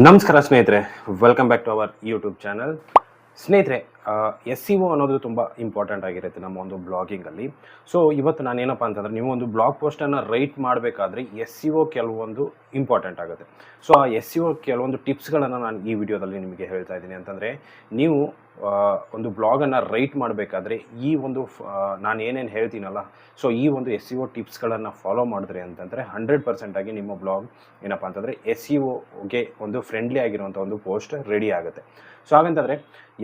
ನಮಸ್ಕಾರ ಸ್ನೇಹಿತರೆ welcome back to our YouTube channel ಸ್ನೇಹಿತರೆ ಎಸ್ ಸಿ ಒ ಅನ್ನೋದು ತುಂಬ ಇಂಪಾರ್ಟೆಂಟ್ ಆಗಿರುತ್ತೆ ನಮ್ಮ ಒಂದು ಬ್ಲಾಗಿಂಗಲ್ಲಿ ಸೊ ಇವತ್ತು ನಾನು ಏನಪ್ಪ ಅಂತಂದರೆ, ನೀವು ಒಂದು ಬ್ಲಾಗ್ ಪೋಸ್ಟನ್ನು ರೈಟ್ ಮಾಡಬೇಕಾದ್ರೆ ಎಸ್ ಸಿ ಒ ಕೆಲವೊಂದು ಇಂಪಾರ್ಟೆಂಟ್ ಆಗುತ್ತೆ. ಸೊ ಆ ಎಸ್ ಸಿ ಒ ಕೆಲವೊಂದು ಟಿಪ್ಸ್ಗಳನ್ನು ನಾನು ಈ ವಿಡಿಯೋದಲ್ಲಿ ನಿಮಗೆ ಹೇಳ್ತಾ ಇದ್ದೀನಿ ಅಂತಂದರೆ, ನೀವು ಒಂದು ಬ್ಲಾಗನ್ನು ರೈಟ್ ಮಾಡಬೇಕಾದ್ರೆ ಈ ಒಂದು ನಾನು ಏನೇನು ಹೇಳ್ತೀನಲ್ಲ ಸೊ ಈ ಒಂದು ಎಸ್ ಸಿ ಒ ಟಿಪ್ಸ್ಗಳನ್ನು ಫಾಲೋ ಮಾಡಿದ್ರೆ ಅಂತಂದರೆ ಹಂಡ್ರೆಡ್ ಪರ್ಸೆಂಟಾಗಿ ನಿಮ್ಮ ಬ್ಲಾಗ್ ಏನಪ್ಪ ಅಂತಂದರೆ ಎಸ್ ಸಿ ಒಗೆ ಒಂದು ಫ್ರೆಂಡ್ಲಿ ಆಗಿರುವಂಥ ಒಂದು ಪೋಸ್ಟ್ ರೆಡಿ ಆಗುತ್ತೆ. ಸೊ ಹಾಗಂತಂದರೆ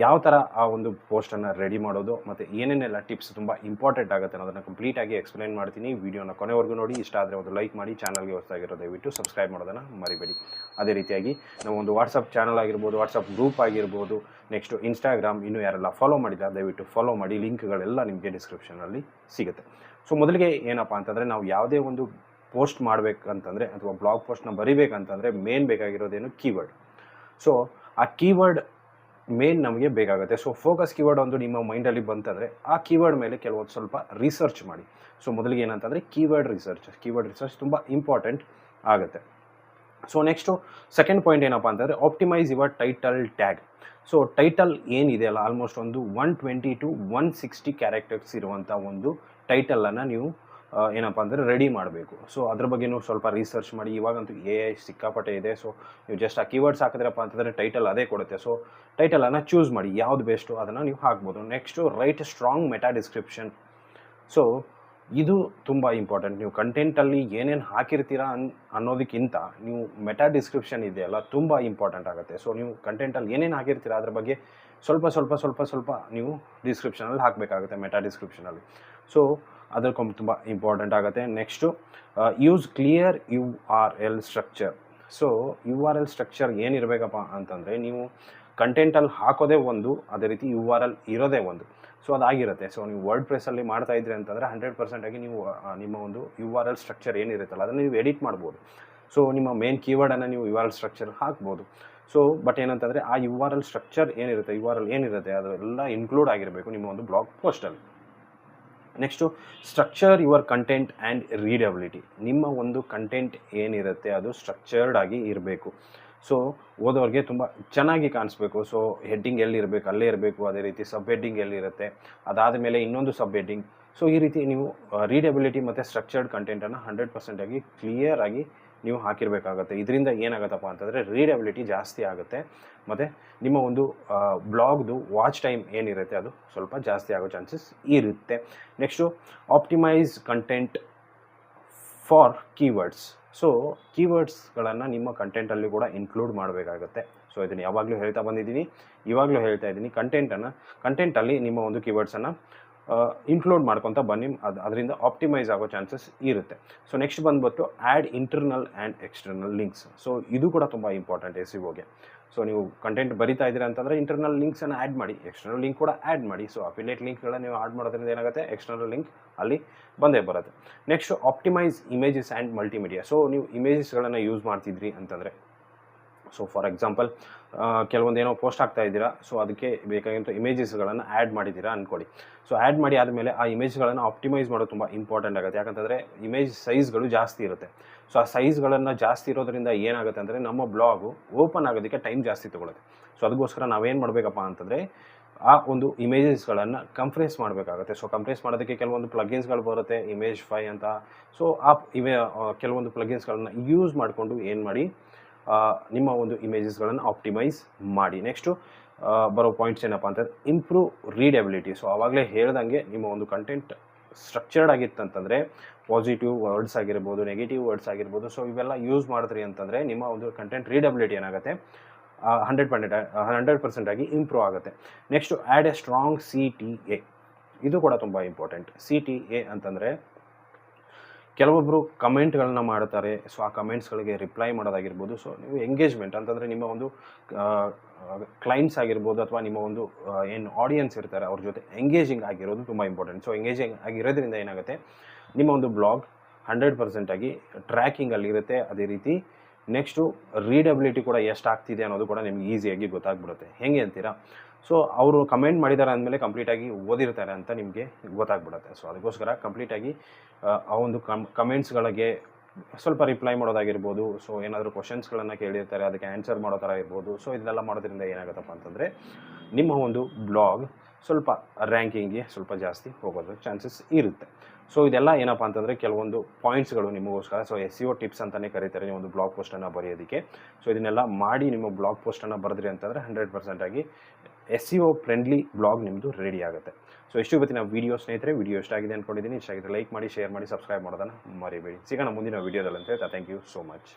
ಯಾವ ಥರ ಆ ಒಂದು ಪೋಸ್ಟನ್ನು ರೆಡಿ ಮಾಡೋದು ಮತ್ತು ಏನೇನೆಲ್ಲ ಟಿಪ್ಸ್ ತುಂಬ ಇಂಪಾರ್ಟೆಂಟ್ ಆಗುತ್ತೆ ಅನ್ನೋದನ್ನು ಕಂಪ್ಲೀಟಾಗಿ ಎಕ್ಸ್ಪ್ಲೈನ್ ಮಾಡ್ತೀನಿ. ವೀಡಿಯೋನ ಕೊನೆವರೆಗೂ ನೋಡಿ. ಇಷ್ಟ ಆದರೆ ಒಂದು ಲೈಕ್ ಮಾಡಿ. ಚಾನಲ್ಗೆ ಹೊಸದಾಗಿರೋ ದಯವಿಟ್ಟು ಸಬ್ಸ್ಕ್ರೈಬ್ ಮಾಡೋದನ್ನು ಮರಿಬೇಡಿ. ಅದೇ ರೀತಿಯಾಗಿ ನಾವು ಒಂದು ವಾಟ್ಸಪ್ ಚಾನಲ್ ಆಗಿರ್ಬೋದು ವಾಟ್ಸಪ್ ಗ್ರೂಪ್ ಆಗಿರ್ಬೋದು ನೆಕ್ಸ್ಟು ಇನ್ಸ್ಟಾಗ್ರಾಮ್ ಇನ್ನೂ ಯಾರೆಲ್ಲ ಫಾಲೋ ಮಾಡಿಲ್ಲ ದಯವಿಟ್ಟು ಫಾಲೋ ಮಾಡಿ ಲಿಂಕ್ಗಳೆಲ್ಲ ನಿಮಗೆ ಡಿಸ್ಕ್ರಿಪ್ಷನಲ್ಲಿ ಸಿಗುತ್ತೆ. ಸೊ ಮೊದಲಿಗೆ ಏನಪ್ಪ ಅಂತಂದರೆ ನಾವು ಯಾವುದೇ ಒಂದು ಪೋಸ್ಟ್ ಮಾಡಬೇಕಂತಂದರೆ ಅಥವಾ ಬ್ಲಾಗ್ ಪೋಸ್ಟ್ನ ಬರಿಬೇಕಂತಂದರೆ ಮೇನ್ ಬೇಕಾಗಿರೋದೇನು ಕೀವರ್ಡ್ ಸೊ ಆ ಕೀವರ್ಡ್ ಮೇನ್ ನಮಗೆ ಬೇಕಾಗುತ್ತೆ. ಸೊ ಫೋಕಸ್ ಕೀವರ್ಡ್ ಒಂದು ನಿಮ್ಮ ಮೈಂಡಲ್ಲಿ ಬಂತಂದರೆ ಆ ಕೀವರ್ಡ್ ಮೇಲೆ ಕೆಲವೊಂದು ಸ್ವಲ್ಪ ರಿಸರ್ಚ್ ಮಾಡಿ. ಸೊ ಮೊದಲಿಗೆ ಏನಂತಂದರೆ ಕೀವರ್ಡ್ ರಿಸರ್ಚ್ ಕೀವರ್ಡ್ ರಿಸರ್ಚ್ ತುಂಬ ಇಂಪಾರ್ಟೆಂಟ್ ಆಗುತ್ತೆ. ಸೊ ನೆಕ್ಸ್ಟು ಸೆಕೆಂಡ್ ಪಾಯಿಂಟ್ ಏನಪ್ಪ ಅಂತಂದರೆ optimise your title tag so title ಏನಿದೆಯಲ್ಲ ಆಲ್ಮೋಸ್ಟ್ ಒಂದು one twenty two one sixty characters ಇರುವಂಥ ಒಂದು ಟೈಟಲನ್ನು ನೀವು ಏನಪ್ಪ ಅಂದರೆ ರೆಡಿ ಮಾಡಬೇಕು. ಸೊ ಅದ್ರ ಬಗ್ಗೆನೂ ಸ್ವಲ್ಪ ರಿಸರ್ಚ್ ಮಾಡಿ. ಇವಾಗಂತೂ ಎ ಐ ಸಿಕ್ಕಾಪಟ್ಟೆ ಇದೆ. ಸೊ ನೀವು ಜಸ್ಟ್ ಆ ಕೀವರ್ಡ್ಸ್ ಹಾಕಿದ್ರಪ್ಪ ಅಂತಂದರೆ ಟೈಟಲ್ ಅದೇ ಕೊಡುತ್ತೆ. ಸೊ ಟೈಟಲನ್ನು ಚೂಸ್ ಮಾಡಿ. ಯಾವ್ದು ಬೆಸ್ಟು ಅದನ್ನು ನೀವು ಹಾಕ್ಬೋದು. Next write strong meta description so ಇದು ತುಂಬ ಇಂಪಾರ್ಟೆಂಟ್ ನೀವು ಕಂಟೆಂಟಲ್ಲಿ ಏನೇನು ಹಾಕಿರ್ತೀರಾ ಅನ್, ಅನ್ನೋದಕ್ಕಿಂತ ನೀವು ಮೆಟಾ ಡಿಸ್ಕ್ರಿಪ್ಷನ್ ಇದೆಯಲ್ಲ ತುಂಬ ಇಂಪಾರ್ಟೆಂಟ್ ಆಗುತ್ತೆ. ಸೊ ನೀವು ಕಂಟೆಂಟಲ್ಲಿ ಏನೇನು ಹಾಕಿರ್ತೀರಾ ಅದ್ರ ಬಗ್ಗೆ ಸ್ವಲ್ಪ ಸ್ವಲ್ಪ ಸ್ವಲ್ಪ ಸ್ವಲ್ಪ ನೀವು ಡಿಸ್ಕ್ರಿಪ್ಷನಲ್ಲಿ ಹಾಕಬೇಕಾಗುತ್ತೆ ಮೆಟಾ ಡಿಸ್ಕ್ರಿಪ್ಷನಲ್ಲಿ ಸೊ ಅದಕ್ಕೊಂದು ತುಂಬ ಇಂಪಾರ್ಟೆಂಟ್ ಆಗುತ್ತೆ. Next use clear U R L structure so U R L structure ಏನಿರಬೇಕಪ್ಪ ಅಂತಂದರೆ ನೀವು ಕಂಟೆಂಟಲ್ಲಿ ಹಾಕೋದೇ ಒಂದು, ಅದೇ ರೀತಿ ಯು ಆರ್ ಎಲ್ ಇರೋದೇ ಒಂದು. ಸೊ ಅದಾಗಿರುತ್ತೆ. ಸೊ ನೀವು ವರ್ಡ್ ಪ್ರೆಸ್ಸಲ್ಲಿ ಮಾಡ್ತಾ ಇದ್ರಿ ಅಂತಂದರೆ ಹಂಡ್ರೆಡ್ ಪರ್ಸೆಂಟಾಗಿ ನೀವು ನಿಮ್ಮ ಒಂದು ಯು ಆರ್ ಎಲ್ ಸ್ಟ್ರಕ್ಚರ್ ಏನಿರುತ್ತಲ್ಲ, ಅದನ್ನು ನೀವು ಎಡಿಟ್ ಮಾಡ್ಬೋದು. ಸೊ ನಿಮ್ಮ ಮೇನ್ ಕೀವರ್ಡನ್ನು ನೀವು ಯು ಆರ್ ಎಲ್ ಸ್ಟ್ರಕ್ಚರ್ ಹಾಕ್ಬೋದು. ಸೊ ಬಟ್ ಏನಂತಂದರೆ ಆ ಯು ಆರ್ ಎಲ್ ಸ್ಟ್ರಕ್ಚರ್ ಏನಿರುತ್ತೆ, ಯು ಆರ್ ಎಲ್ ಏನಿರುತ್ತೆ, ಅದೆಲ್ಲ ಇನ್ಕ್ಲೂಡ್ ಆಗಿರಬೇಕು ನಿಮ್ಮ ಒಂದು blog ಪೋಸ್ಟಲ್ಲಿ next structure your content and readability ನಿಮ್ಮ ಒಂದು ಕಂಟೆಂಟ್ ಏನಿರುತ್ತೆ, ಅದು ಸ್ಟ್ರಕ್ಚರ್ಡ್ ಆಗಿ ಇರಬೇಕು. ಸೊ ಓದೋರಿಗೆ ತುಂಬ ಚೆನ್ನಾಗಿ ಕಾಣಿಸ್ಬೇಕು. ಸೊ ಹೆಡ್ಡಿಂಗ್ ಎಲ್ಲಿರಬೇಕು ಅಲ್ಲೇ ಇರಬೇಕು, ಅದೇ ರೀತಿ ಸಬ್ ಹೆಡ್ಡಿಂಗ್ ಎಲ್ಲಿರುತ್ತೆ ಅದಾದ ಮೇಲೆ ಇನ್ನೊಂದು ಸಬ್ ಹೆಡ್ಡಿಂಗ್ ಸೊ ಈ ರೀತಿ ನೀವು ರೀಡಬಿಲಿಟಿ ಮತ್ತು ಸ್ಟ್ರಕ್ಚರ್ಡ್ ಕಂಟೆಂಟನ್ನು ಹಂಡ್ರೆಡ್ ಪರ್ಸೆಂಟಾಗಿ ಕ್ಲಿಯರ್ ಆಗಿ ನೀವು ಹಾಕಿರಬೇಕಾಗತ್ತೆ. ಇದರಿಂದ ಏನಾಗುತ್ತಪ್ಪ ಅಂತಂದರೆ ರೀಡಬಿಲಿಟಿ ಜಾಸ್ತಿ ಆಗುತ್ತೆ. ಮತ್ತು ನಿಮ್ಮ ಒಂದು ಬ್ಲಾಗ್ದು ವಾಚ್ ಟೈಮ್ ಏನಿರುತ್ತೆ, ಅದು ಸ್ವಲ್ಪ ಜಾಸ್ತಿ ಆಗೋ ಚಾನ್ಸಸ್ ಇರುತ್ತೆ. Next optimise content for keywords so ಕೀವರ್ಡ್ಸ್ಗಳನ್ನು ನಿಮ್ಮ ಕಂಟೆಂಟಲ್ಲಿ ಕೂಡ ಇನ್ಕ್ಲೂಡ್ ಮಾಡಬೇಕಾಗುತ್ತೆ. ಸೊ ಇದನ್ನು ಯಾವಾಗಲೂ ಹೇಳ್ತಾ ಬಂದಿದ್ದೀನಿ. ಇವಾಗಲೂ ಹೇಳ್ತಾ ಇದ್ದೀನಿ ಕಂಟೆಂಟನ್ನು ಕಂಟೆಂಟಲ್ಲಿ ನಿಮ್ಮ ಒಂದು ಕೀವರ್ಡ್ಸನ್ನು ಇನ್ಕ್ಲೂಡ್ ಮಾಡ್ಕೊತ ಬನ್ನಿ. ಅದು, ಅದರಿಂದ ಆಪ್ಟಿಮೈಸ್ ಆಗೋ ಚಾನ್ಸಸ್ ಇರುತ್ತೆ. ಸೊ ನೆಕ್ಸ್ಟ್ ಬಂದ್ಬಿಟ್ಟು add internal and external links so ಇದು ಕೂಡ ತುಂಬ ಇಂಪಾರ್ಟೆಂಟ್ ಎಸ್ ಸಿ ಸೊ ನೀವು ಕಂಟೆಂಟ್ ಬರಿತಾ ಇದ್ದೀರಾ ಅಂತಂದರೆ ಇಂಟರ್ನಲ್ ಲಿಂಕ್ಸನ್ನು ಆ್ಯಡ್ ಮಾಡಿ. ಎಕ್ಸ್ಟರ್ನಲ್ ಲಿಂಕ್ ಕೂಡ ಆ್ಯಡ್ ಮಾಡಿ. ಸೊ ಅಫಿಲೇಟ್ ಲಿಂಕ್ಗಳನ್ನ ನೀವು ಆ್ಯಡ್ ಮಾಡೋದ್ರಿಂದ ಏನಾಗುತ್ತೆ? ಎಕ್ಸ್ಟರ್ನಲ್ ಲಿಂಕ್ ಅಲ್ಲಿ ಬಂದೇ ಬರುತ್ತೆ. Next optimise images and multimedia so ನೀವು ಇಮೇಜಸ್ಗಳನ್ನು ಯೂಸ್ ಮಾಡ್ತಿದ್ರಿ ಅಂತಂದರೆ ಸೊ ಫಾರ್ ಎಕ್ಸಾಂಪಲ್ ಕೆಲವೊಂದು ಏನೋ ಪೋಸ್ಟ್ ಆಗ್ತಾ ಇದ್ದೀರಾ ಸೊ ಅದಕ್ಕೆ ಬೇಕಾಗಿರೋ ಇಮೇಜಸ್ಗಳನ್ನು ಆ್ಯಡ್ ಮಾಡಿದ್ದೀರಾ ಅಂದ್ಕೊಳ್ಳಿ ಸೊ ಆ್ಯಡ್ ಮಾಡಿ ಆದಮೇಲೆ ಆ ಇಮೇಜ್ಗಳನ್ನು ಆಪ್ಟಿಮೈಸ್ ಮಾಡೋದು ತುಂಬ ಇಂಪಾರ್ಟೆಂಟ್ ಆಗುತ್ತೆ. ಯಾಕಂತಂದರೆ ಇಮೇಜ್ ಸೈಜ್ಗಳು ಜಾಸ್ತಿ ಇರುತ್ತೆ. ಸೊ ಆ ಸೈಜ್ಗಳನ್ನು ಜಾಸ್ತಿ ಇರೋದ್ರಿಂದ ಏನಾಗುತ್ತೆ ಅಂದರೆ ನಮ್ಮ ಬ್ಲಾಗು ಓಪನ್ ಆಗೋದಕ್ಕೆ ಟೈಮ್ ಜಾಸ್ತಿ ತೊಗೊಳುತ್ತೆ. ಸೊ ಅದಕ್ಕೋಸ್ಕರ ನಾವೇನು ಮಾಡಬೇಕಪ್ಪ ಅಂತಂದರೆ ಆ ಒಂದು ಇಮೇಜಸ್ಗಳನ್ನು ಕಂಪ್ರೆಸ್ ಮಾಡಬೇಕಾಗುತ್ತೆ. ಸೊ ಕಂಪ್ರೆಸ್ ಮಾಡೋದಕ್ಕೆ ಕೆಲವೊಂದು ಪ್ಲಗಿನ್ಸ್ಗಳು ಬರುತ್ತೆ ಇಮೇಜ್ ಫೈ ಅಂತ. ಸೊ ಆ ಇವೆ ಕೆಲವೊಂದು ಪ್ಲಗಿನ್ಸ್ಗಳನ್ನು ಯೂಸ್ ಮಾಡಿಕೊಂಡು ಏನು ಮಾಡಿ ನಿಮ್ಮ ಒಂದು ಇಮೇಜಸ್ಗಳನ್ನು ಆಪ್ಟಿಮೈಸ್ ಮಾಡಿ. ನೆಕ್ಸ್ಟು ಬರೋ ಪಾಯಿಂಟ್ಸ್ ಏನಪ್ಪ ಅಂತಂದರೆ ಇಂಪ್ರೂವ್ ರೀಡಬಿಲಿಟಿ ಸೊ ಆವಾಗಲೇ ಹೇಳ್ದಂಗೆ ನಿಮ್ಮ ಒಂದು ಕಂಟೆಂಟ್ ಸ್ಟ್ರಕ್ಚರ್ಡ್ ಆಗಿತ್ತಂತಂದರೆ ಪಾಸಿಟಿವ್ ವರ್ಡ್ಸ್ ಆಗಿರ್ಬೋದು ನೆಗೆಟಿವ್ ವರ್ಡ್ಸ್ ಆಗಿರ್ಬೋದು ಸೊ ಇವೆಲ್ಲ ಯೂಸ್ ಮಾಡಿದ್ರಿ ಅಂತಂದರೆ, ನಿಮ್ಮ ಒಂದು ಕಂಟೆಂಟ್ ರೀಡಬಿಲಿಟಿ ಏನಾಗುತ್ತೆ? ಹಂಡ್ರೆಡ್ ಪರ್ಸೆಂಟ್ ಹಂಡ್ರೆಡ್ ಪರ್ಸೆಂಟ್ ಆಗಿ ಇಂಪ್ರೂವ್ ಆಗುತ್ತೆ. Next add a strong C T A ಇದು ಕೂಡ ತುಂಬ ಇಂಪಾರ್ಟೆಂಟ್ ಸಿ ಟಿ ಎ ಅಂತಂದರೆ ಕೆಲವೊಬ್ಬರು ಕಮೆಂಟ್ಗಳನ್ನ ಮಾಡ್ತಾರೆ. ಸೊ, ಆ ಕಮೆಂಟ್ಸ್ಗಳಿಗೆ ರಿಪ್ಲೈ ಮಾಡೋದಾಗಿರ್ಬೋದು. ಸೊ, ನೀವು ಎಂಗೇಜ್ಮೆಂಟ್ ಅಂತಂದರೆ ನಿಮ್ಮ ಒಂದು ಕ್ಲೈಂಟ್ಸ್ ಆಗಿರ್ಬೋದು ಅಥವಾ ನಿಮ್ಮ ಒಂದು ಏನು ಆಡಿಯನ್ಸ್ ಇರ್ತಾರೆ, ಅವ್ರ ಜೊತೆ ಎಂಗೇಜಿಂಗ್ ಆಗಿರೋದು ತುಂಬ ಇಂಪಾರ್ಟೆಂಟ್. ಸೊ, ಎಂಗೇಜಿಂಗ್ ಆಗಿರೋದ್ರಿಂದ ಏನಾಗುತ್ತೆ? ನಿಮ್ಮ ಒಂದು ಬ್ಲಾಗ್ ಹಂಡ್ರೆಡ್ ಪರ್ಸೆಂಟಾಗಿ ಟ್ರ್ಯಾಕಿಂಗಲ್ಲಿರುತ್ತೆ. ಅದೇ ರೀತಿ ನೆಕ್ಸ್ಟು ರೀಡಬಿಲಿಟಿ ಕೂಡ ಎಷ್ಟು ಆಗ್ತಿದೆ ಅನ್ನೋದು ಕೂಡ ನಿಮ್ಗೆ ಈಸಿಯಾಗಿ ಗೊತ್ತಾಗ್ಬಿಡುತ್ತೆ. ಹೆಂಗೆ ಅಂತೀರಾ? ಸೊ ಅವರು ಕಮೆಂಟ್ ಮಾಡಿದ್ದಾರೆ ಅಂದಮೇಲೆ ಕಂಪ್ಲೀಟಾಗಿ ಓದಿರ್ತಾರೆ ಅಂತ ನಿಮಗೆ ಗೊತ್ತಾಗ್ಬಿಡುತ್ತೆ. ಸೊ ಅದಕ್ಕೋಸ್ಕರ ಕಂಪ್ಲೀಟಾಗಿ ಆ ಒಂದು ಕಮ್ ಕಮೆಂಟ್ಸ್ಗಳಿಗೆ ಸ್ವಲ್ಪ ರಿಪ್ಲೈ ಮಾಡೋದಾಗಿರ್ಬೋದು. ಸೊ ಏನಾದರೂ ಕ್ವಶನ್ಸ್ಗಳನ್ನು ಕೇಳಿರ್ತಾರೆ, ಅದಕ್ಕೆ ಆನ್ಸರ್ ಮಾಡೋ ಥರ ಇರ್ಬೋದು. ಸೊ ಇದನ್ನೆಲ್ಲ ಮಾಡೋದ್ರಿಂದ ಏನಾಗುತ್ತಪ್ಪ ಅಂತಂದರೆ, ನಿಮ್ಮ ಒಂದು ಬ್ಲಾಗ್ ಸ್ವಲ್ಪ ರ್ಯಾಂಕಿಂಗ್ಗೆ ಸ್ವಲ್ಪ ಜಾಸ್ತಿ ಹೋಗೋದು ಚಾನ್ಸಸ್ ಇರುತ್ತೆ. ಸೊ ಇದೆಲ್ಲ ಏನಪ್ಪ ಅಂತಂದರೆ ಕೆಲವೊಂದು ಪಾಯಿಂಟ್ಸ್ಗಳು ನಿಮಗೋಸ್ಕರ. So S C O tips ಅಂತಲೇ ಕರೀತಾರೆ ನೀವು ಒಂದು ಬ್ಲಾಗ್ ಪೋಸ್ಟನ್ನು ಬರೆಯೋದಕ್ಕೆ. ಸೊ ಇದನ್ನೆಲ್ಲ ಮಾಡಿ ನಿಮ್ಮ ಬ್ಲಾಗ್ ಪೋಸ್ಟನ್ನು ಬರೆದ್ರಿ ಅಂತಂದರೆ hundred ಪರ್ಸೆಂಟಾಗಿ S C O friendly blog ನಿಮ್ಮದು ರೆಡಿ ಆಗುತ್ತೆ. ಸೊ ಎಷ್ಟು ಇವತ್ತಿನ ವೀಡಿಯೋ ಸ್ನೇಹಿತರೆ. ವೀಡಿಯೋ ಇಷ್ಟ ಆಗಿದೆ ಅಂದ್ಕೊಂಡಿದ್ದೀನಿ ಇಷ್ಟ ಆಗಿದೆ ಲೈಕ್ ಮಾಡಿ ಶೇರ್ ಮಾಡಿ ಸಬ್ಸ್ಕ್ರೈಬ್ ಮಾಡೋದನ್ನು ಮರಿಬೇಡಿ. ಸಿಗೋಣ ಮುಂದಿನ ವೀಡಿಯೋದಲ್ಲಿ ಅಂತ ಹೇಳ್ತಾ ಥ್ಯಾಂಕ್ ಯು ಸೋ ಮಚ್